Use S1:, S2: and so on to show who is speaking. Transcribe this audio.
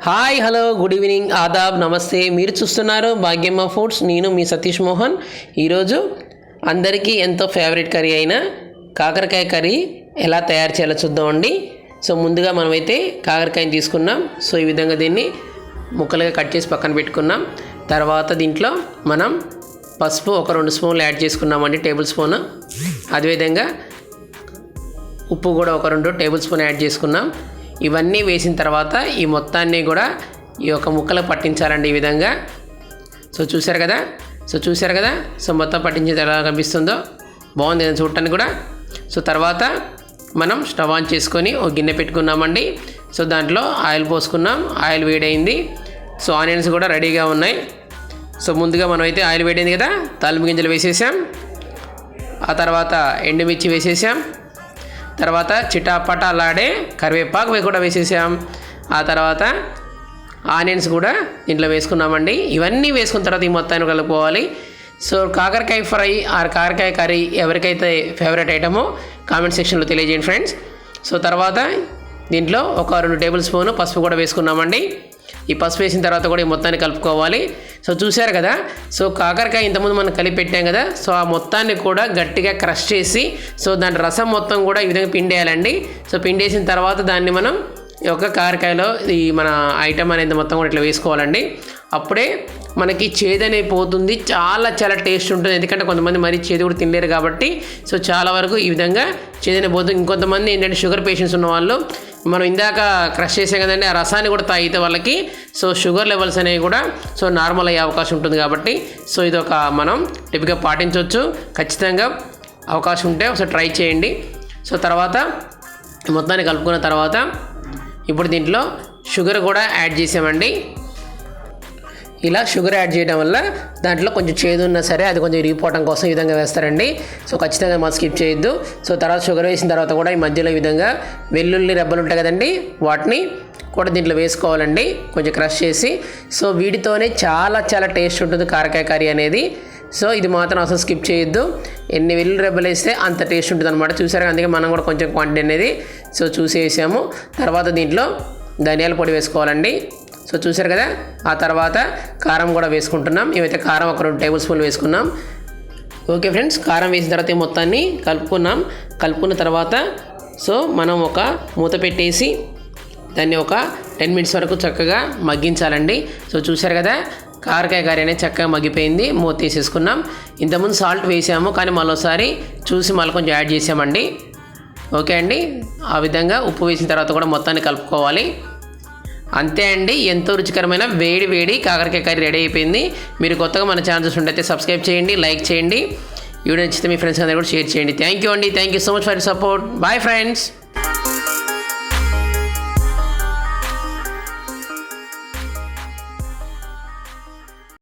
S1: Hi hello good evening ఆదాబ్ నమస్తే మీరు చూస్తున్నారు భాగ్యమ్మ ఫుడ్స్ నేను మీ సతీష్ మోహన్. ఈరోజు అందరికీ ఎంతో ఫేవరెట్ కర్రీ అయిన కాకరకాయ కర్రీ ఎలా తయారు చేయాలో చూద్దామండి సో ముందుగా మనమైతే కాకరకాయని తీసుకున్నాం. సో ఈ విధంగా దీన్ని ముక్కలుగా కట్ చేసి పక్కన పెట్టుకున్నాం. తర్వాత దీంట్లో మనం పసుపు ఒక రెండు స్పూన్లు యాడ్ చేసుకున్నామండి టేబుల్ స్పూన్. అదేవిధంగా ఉప్పు కూడా ఒక రెండు టేబుల్ స్పూన్ యాడ్ చేసుకున్నాం. ఇవన్నీ వేసిన తర్వాత ఈ మొత్తాన్ని కూడా ఈ యొక్క ముక్కలు పట్టించాలండి ఈ విధంగా. సో చూశారు కదా? సో చూశారు కదా? సో మొత్తం పట్టించేది ఎలా కనిపిస్తుందో? బాగుంది కదా చూడటానికి కూడా? సో తర్వాత మనం స్టవ్ ఆన్ చేసుకొని ఒక గిన్నె పెట్టుకున్నామండి. సో దాంట్లో ఆయిల్ పోసుకున్నాం. ఆయిల్ వేడైంది. సో ఆనియన్స్ కూడా రెడీగా ఉన్నాయి. సో ముందుగా మనం అయితే ఆయిల్ వేడైంది కదా? తాలింపు గింజలు వేసేసాం. ఆ తర్వాత ఎండుమిర్చి వేసేసాం. తర్వాత చిటాపటాలాడే కరివేపాకు కూడా వేసేసాం. ఆ తర్వాత ఆనియన్స్ కూడా దీంట్లో వేసుకున్నామండి. ఇవన్నీ వేసుకున్న తర్వాత ఈ మొత్తాన్ని కలుపుకోవాలి. సో కాకరకాయ ఫ్రై ఆర్ కాకరకాయ కర్రీ ఎవరికైతే ఫేవరెట్ ఐటమో కామెంట్ సెక్షన్లో తెలియజేయండి ఫ్రెండ్స్ సో తర్వాత దీంట్లో ఒక రెండు టేబుల్ స్పూన్ పసుపు కూడా వేసుకున్నామండి. ఈ పసుపు వేసిన తర్వాత కూడా ఈ మొత్తాన్ని కలుపుకోవాలి. సో చూశారు కదా? సో కాకరకాయ ఇంతకుముందు మనం కలిపి పెట్టాం కదా? సో ఆ మొత్తాన్ని కూడా గట్టిగా క్రష్ చేసి సో దాని రసం మొత్తం కూడా ఈ విధంగా పిండేయాలండి. సో పిండేసిన తర్వాత దాన్ని మనం ఈ యొక్క కాకరకాయలో ఈ మన ఐటమ్ అనేది మొత్తం కూడా ఇట్లా వేసుకోవాలండి. అప్పుడే మనకి చేదనే పోతుంది. చాలా చాలా టేస్ట్ ఉంటుంది. ఎందుకంటే కొంతమంది మరీ చేదు కూడా తినలేరు కాబట్టి సో చాలా వరకు ఈ విధంగా చేదనే పోతుంది. ఇంకొంతమంది ఏంటంటే షుగర్ పేషెంట్స్ ఉన్న వాళ్ళు మనం ఇందాక క్రష్ చేసాం కదండి ఆ రసాన్ని కూడా తాగితే వాళ్ళకి సో షుగర్ లెవెల్స్ అనేవి కూడా సో నార్మల్ అయ్యే అవకాశం ఉంటుంది కాబట్టి సో ఇది ఒక మనం టిప్గా పాటించవచ్చు. ఖచ్చితంగా అవకాశం ఉంటే ఒకసారి ట్రై చేయండి. సో తర్వాత మొత్తాన్ని కలుపుకున్న తర్వాత ఇప్పుడు దీంట్లో షుగర్ కూడా యాడ్ చేసామండి. ఇలా షుగర్ యాడ్ చేయడం వల్ల దాంట్లో కొంచెం చేదు ఉన్నా సరే అది కొంచెం ఇరిగిపోవడం కోసం ఈ విధంగా వేస్తారండి. సో ఖచ్చితంగా మనం స్కిప్ చేయొద్దు. సో తర్వాత షుగర్ వేసిన తర్వాత కూడా ఈ మధ్యలో ఈ విధంగా వెల్లుల్లి రెబ్బలు ఉంటాయి కదండి వాటిని కూడా దీంట్లో వేసుకోవాలండి. కొంచెం క్రష్ చేసి. సో వీటితోనే చాలా చాలా టేస్ట్ ఉంటుంది కారకాయ కర్రీ అనేది. సో ఇది మాత్రం అసలు స్కిప్ చేయొద్దు. ఎన్ని వెల్లు రెబ్బలు వేస్తే అంత టేస్ట్ ఉంటుంది అనమాట చూసారా అందుకే మనం కూడా కొంచెం క్వాంటిటీ అనేది సో చూసి వేసాము తర్వాత దీంట్లో ధనియాల పొడి వేసుకోవాలండి. సో చూసారు కదా? ఆ తర్వాత కారం కూడా వేసుకుంటున్నాం. ఇవైతే కారం ఒక రెండు టేబుల్ స్పూన్లు వేసుకున్నాం. ఓకే ఫ్రెండ్స్ కారం వేసిన తర్వాత మొత్తాన్ని కలుపుకున్నాం. కలుపుకున్న తర్వాత సో మనం ఒక మూత పెట్టేసి దాన్ని ఒక టెన్ మినిట్స్ వరకు చక్కగా మగ్గించాలండి. సో చూసారు కదా? కారకాయ కర్రీ అనేది చక్కగా మగ్గిపోయింది. మూత తీసేసుకున్నాం. ఇంతకుముందు సాల్ట్ వేసాము కానీ మరోసారి చూసి మళ్ళీ కొంచెం యాడ్ చేసామండి. ఓకే అండి? ఆ విధంగా ఉప్పు వేసిన తర్వాత కూడా మొత్తాన్ని కలుపుకోవాలి. అంతే అండి ఎంతో రుచికరమైన వేడి వేడి కాకరకాయ కర్రీ రెడీ అయిపోయింది. మీరు కొత్తగా మన ఛానల్ చూస్తుంటే సబ్స్క్రైబ్ చేయండి లైక్ చేయండి. వీడియో నచ్చితే మీ ఫ్రెండ్స్ అందరూ కూడా షేర్ చేయండి. థ్యాంక్ యూ అండి thank you so much for support bye friends